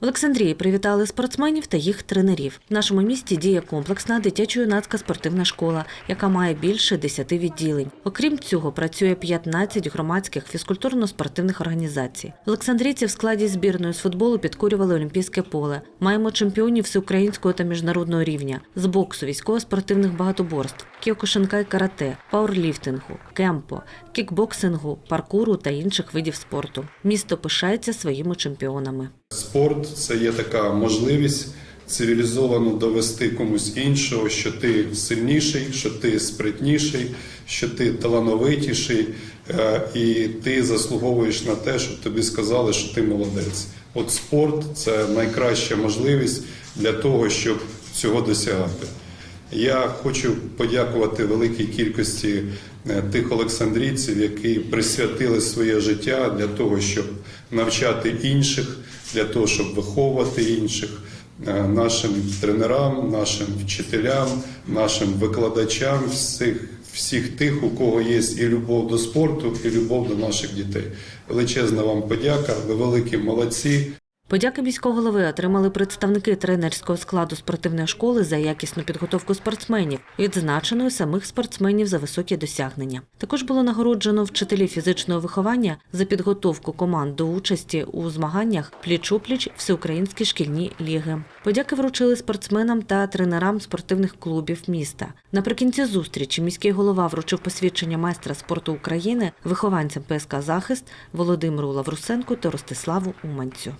В Олександрії привітали спортсменів та їх тренерів. В нашому місті діє комплексна дитячо-юнацька спортивна школа, яка має більше 10 відділень. Окрім цього, працює 15 громадських фізкультурно-спортивних організацій. Олександрійці в складі збірної з футболу підкорювали Олімпійське поле. Маємо чемпіонів всеукраїнського та міжнародного рівня з боксу, військово-спортивних багатоборств, кіокушинкай карате, пауерліфтингу, кемпо, кікбоксингу, паркуру та інших видів спорту. Місто пишається своїми чемпіонами. Спорт це є така можливість цивілізовано довести комусь іншого, що ти сильніший, що ти спритніший, що ти талановитіший, е, і ти заслуговуєш на те, щоб тобі сказали, що ти молодець. От спорт це найкраща можливість для того, щоб цього досягати. Я хочу подякувати великій кількості е, тих олександрійців, які присвятили своє життя для того, щоб навчати інших, для того, щоб виховувати інших, е, нашим тренерам, нашим вчителям, нашим викладачам, всіх, всіх тих, у кого є і любов до спорту, і любов до наших дітей. Величезна вам подяка, ви великі молодці. Подяки міського голови отримали представники тренерського складу спортивної школи за якісну підготовку спортсменів, відзначено й самих спортсменів за високі досягнення. Також було нагороджено вчителів фізичного виховання за підготовку команд до участі у змаганнях пліч-опліч всеукраїнські шкільні ліги. Подяки вручили спортсменам та тренерам спортивних клубів міста. Наприкінці зустрічі міський голова вручив посвідчення майстра спорту України вихованцям ПСК Захист Володимиру Лаврусенку та Ростиславу Уманцю.